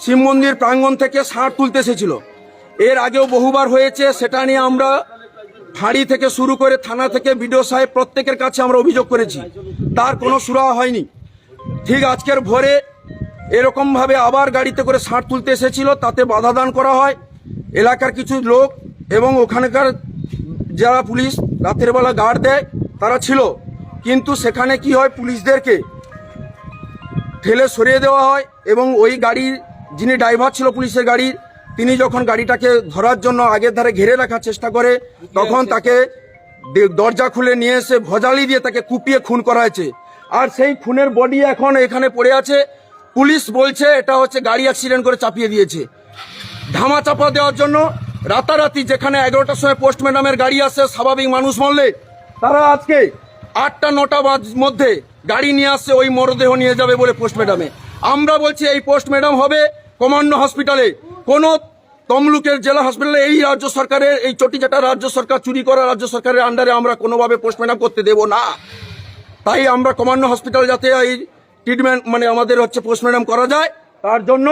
শিব মন্দির প্রাঙ্গণ থেকে ষাঁড় তুলতে এসেছিল। এর আগেও বহুবার হয়েছে, সেটা নিয়ে আমরা ফাঁড়ি থেকে শুরু করে থানা থেকে বিডিও সাহেব প্রত্যেকের কাছে আমরা অভিযোগ করেছি। তার কোনো সুরাহা হয়নি। ঠিক আজকের ভোরে এরকমভাবে আবার গাড়িতে করে ষাঁড় তুলতে এসেছিল, তাতে বাধা দান করা হয়। এলাকার কিছু লোক এবং ওখানকার যারা পুলিশ রাতের বেলা গার্ড দেয়, তারা ছিল। কিন্তু সেখানে কি হয়, পুলিশদেরকে ঠেলে সরিয়ে দেওয়া হয় এবং ওই গাড়ির যিনি ড্রাইভার ছিল পুলিশের গাড়ির তিনি যখন গাড়িটাকে ধরার জন্য আগের ধারে ঘিরে রাখার চেষ্টা করে, তখন তাকে দরজা খুলে নিয়ে এসে ভজালি দিয়ে তাকে কুপিয়ে খুন করা হয়েছে। আর সেই খুনের বডি এখন এখানে পড়ে আছে। পুলিশ বলছে এটা হচ্ছে গাড়ি অ্যাক্সিডেন্ট করে চাপিয়ে দিয়েছে। ধামা চাপা দেওয়ার জন্য রাতারাতি যেখানে এগারোটার সময় পোস্ট ম্যাডামের গাড়ি আসে, স্বাভাবিক মানুষ মরলে, তারা আজকে আটটা, নটা বাজ মধ্যে গাড়ি নিয়ে আসছে ওই মরদেহ নিয়ে যাবে বলে পোস্ট ম্যাডামে আমরা বলছি এই পোস্ট ম্যাডাম হবে কমান্ডো হসপিটালে। কোনো তমলুকের জেলা হসপিটালে এই রাজ্য সরকারের, এই চটিচাটা রাজ্য সরকার চুরি করা রাজ্য সরকারের আন্ডারে আমরা কোনোভাবে পোস্ট করতে দেব না। তাই আমরা কমান্ডো হসপিটাল যাতে এই ট্রিটমেন্ট মানে আমাদের হচ্ছে পোস্টমর্টম করা যায়, তার জন্য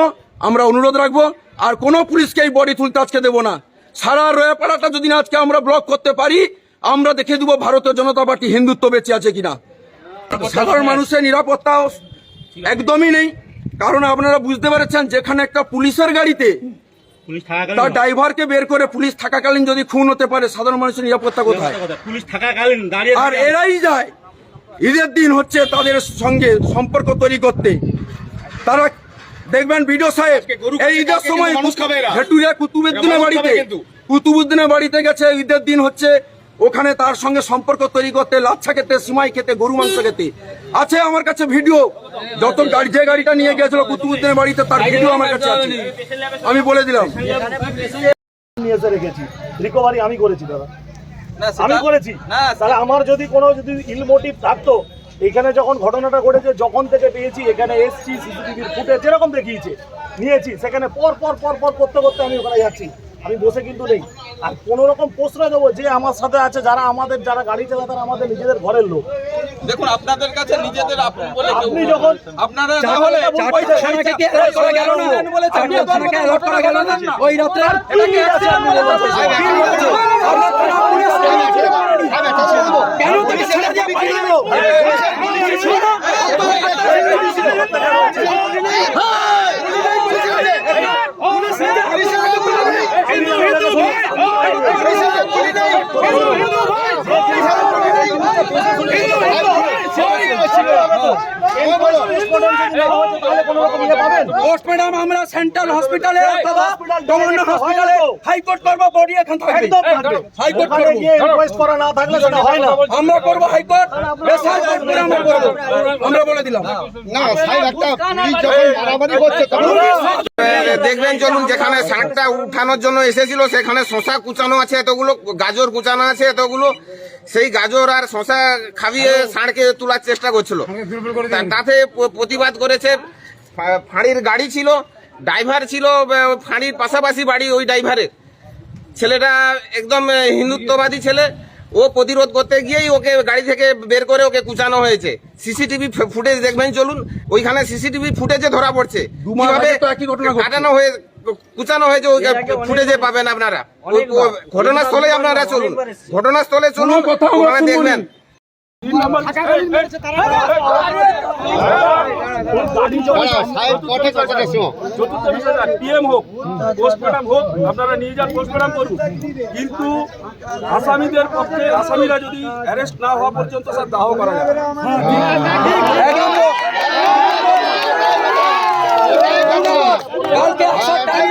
আমরা অনুরোধ রাখব। আর কোনো পুলিশকে এই বডি তুলতে আজকে দেবো না। সারা রয়াপাড়াটা যদি আজকে আমরা ব্লক করতে পারি, আমরা দেখে দেবো ভারতীয় জনতা পার্টি হিন্দুত্ব বেঁচে আছে কিনা। সাধারণ মানুষের নিরাপত্তা একদমই নেই। কারণ আপনারা বুঝতে পারছেন যেখানে একটা পুলিশের গাড়িতে তার ড্রাইভারকে বের করে পুলিশ থাকাকালীন যদি খুন হতে পারে সাধারণ মানুষের নিরাপত্তা কোথায়? পুলিশ থাকাকালীন আর এরাই যায়। ঈদের দিন হচ্ছে তাদের সঙ্গে সম্পর্ক তৈরি করতে। তারা দেখবেন ভিডিও সাহেব এই ঈদের সময় কুতুবুদ্দিনের বাড়িতে। কুতুবুদ্দিনের বাড়িতে গেছে ঈদের দিন হচ্ছে ওখানে তার সঙ্গে সম্পর্ক তৈরি করতে লাচ্ছা খেতে সিমাই খেতে গরু মাংস খেতে। আছে আমার কাছে ভিডিও যত গাড়ি যে গাড়িটা নিয়ে গেছিল কুতুবুদ্দিনের বাড়িতে তার ভিডিও আমার কাছে আছে। আমি বলে দিলাম। নিয়ে এসে রেখেছি। রিকভারি আমি করেছি দাদা। আমি করেছি। তাহলে আমার যদি কোনো যদি ইল মোটিভ থাকতো এখানে যখন ঘটনাটা ঘটেছে যখন থেকে পেয়েছি এখানে এসছি সিসিটিভির ফুটে যেরকম দেখিয়েছে নিয়েছি সেখানে পর পর পর পর করতে করতে আমি ওখানে যাচ্ছি। আমি বসে কিন্তু নেই। আর কোনো রকম প্রশ্রয় দেবো যে আমার সাথে আছে যারা আমাদের যারা গাড়ি চালায় তারা আমাদের নিজেদের ঘরের লোক। দেখুন আপনাদের কাছে নিজেদের আপন বলে আপনি যখন আপনারা গেল না। ওই? কি আছে? কেন ছেড়ে দিয়ে পালিয়ে গেলো 你不能这。কোনো রকম ইয়ে পাবেন? পোস্ট ম্যাডাম আমরা সেন্ট্রাল হসপিটালে অথবা গভর্নমেন্ট হসপিটালে হাইকোর্ট করব বডি এখান থাকবে একদম হাইকোর্ট ওখানে রিকোয়েস্ট করা না থাকলে সেটা হয় না। আমরা করব হাইকোর্ট স্পেশাল কোর্ট করে আমরা করব। আমরা বলে দিলাম। দেখবেন চলুন যেখানে শাঁখটা উঠানোর জন্য এসেছিল সেখানে শশা কুচানো আছে এতগুলো গাজর কুচানো আছে এতগুলো। সেই গাজর আর শশা খাবিয়ে ষাঁড়কে তোলার চেষ্টা করছিল। তাতে প্রতিবাদ করেছে। ফাঁড়ির গাড়ি ছিল ড্রাইভার ছিল ফাঁড়ির পাশাপাশি বাড়ি ওই ড্রাইভারের। ছেলেটা একদম হিন্দুত্ববাদী ছেলে। ও প্রতিরোধ করতে গিয়েই ওকে গাড়ি থেকে বের করে ওকে কুচানো হয়েছে। সিসিটিভি ফুটেজ দেখবেন চলুন। ওইখানে সিসিটিভি ফুটেজে ধরা পড়ছে। কাটানো হয়ে কুচানো হয়েছে ওই ফুটেজে পাবেন আপনারা। ঘটনাস্থলে আপনারা চলুন। ঘটনাস্থলে চলুন দেখবেন। পিএম হোক পোস্টমর্টম হোক আপনারা নিয়ে যান করুন কিন্তু আসামিদের পক্ষে আসামিরা যদি অ্যারেস্ট না হওয়া পর্যন্ত স্যার দাহ করা যাবে। কালকে আসার টাইম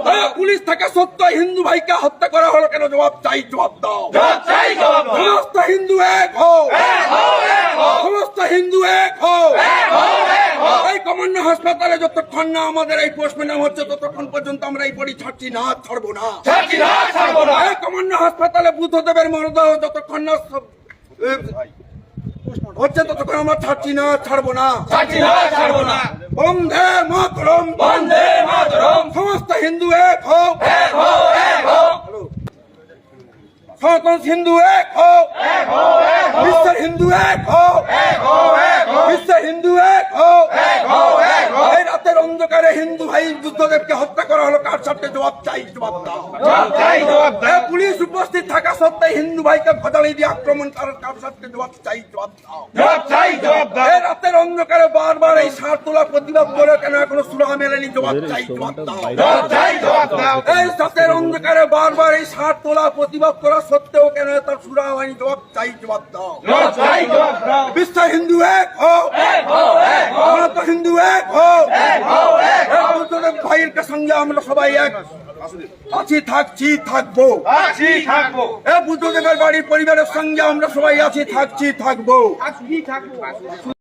পুলিশ থেকে সত্য হিন্দু ভাইকে হত্যা করা হলো কেন? জবাব চাই জবাব দাও। সমস্ত হিন্দু এক হও। সমস্ত হিন্দু এক হও। এই হাসপাতালে যতক্ষণ না আমাদের এই পোস্টমর্টম হচ্ছে ততক্ষণ পর্যন্ত আমরা এই বডি ছাড়ছি না ছাড়বো না। ছাড়ছি ছাড়বো না। এই কমান্ড হাসপাতালে বুদ্ধদেবের মরদেহ যতক্ষণ না হচ্ছে ততক্ষণ আমরা ছাড়ছি না ছাড়বো না। ছাড়ছি না ছাড়বো না। বন্ধে মাতরম। বন্ধে মাতরম। সমস্ত হিন্দু এক হোক এক হোক এক হোক সনাতন হিন্দু এক হোক বিশ্বের হিন্দু এক হোক বিশ্বের হিন্দু এক হোক এই রাতের হিন্দু ভাই বুদ্ধদেবকে হত্যা করা হলো কার সাথে জবাব চাই জবাব দাও। চাই জবাব দাও। পুলিশ উপস্থিত থাকা সত্ত্বে হিন্দু ভাইকে ভজালি দিয়ে আক্রমণ করার কার সাথে জবাব চাই জবাব দাও। চাই জবাব দাও। রাতের অন্ধকারে বারবার এই সার তোলা প্রতিবাদ করে কেন এখনও সুরা মেলেনি জবাব চাই জবাব দাও। চাই জবাব দাও। এই রাতের অন্ধকারে বারবার এই সার তোলা প্রতিবাদ করা সত্ত্বেও কেন তার সুরা হয়নি জবাব চাই জবাব দাও। চাই জবাব দাও। বিশ্ব হিন্দু এক হোক এক হোক এক হোক হিন্দু এক হোক এক ভাইয়ের সঙ্গে আমরা সবাই এক। আছি থাকছি থাকব। আছি থাকব। এ বুদ্ধদেবের বাড়ির পরিবারের সঙ্গে আমরা সবাই আছি থাকছি থাকব।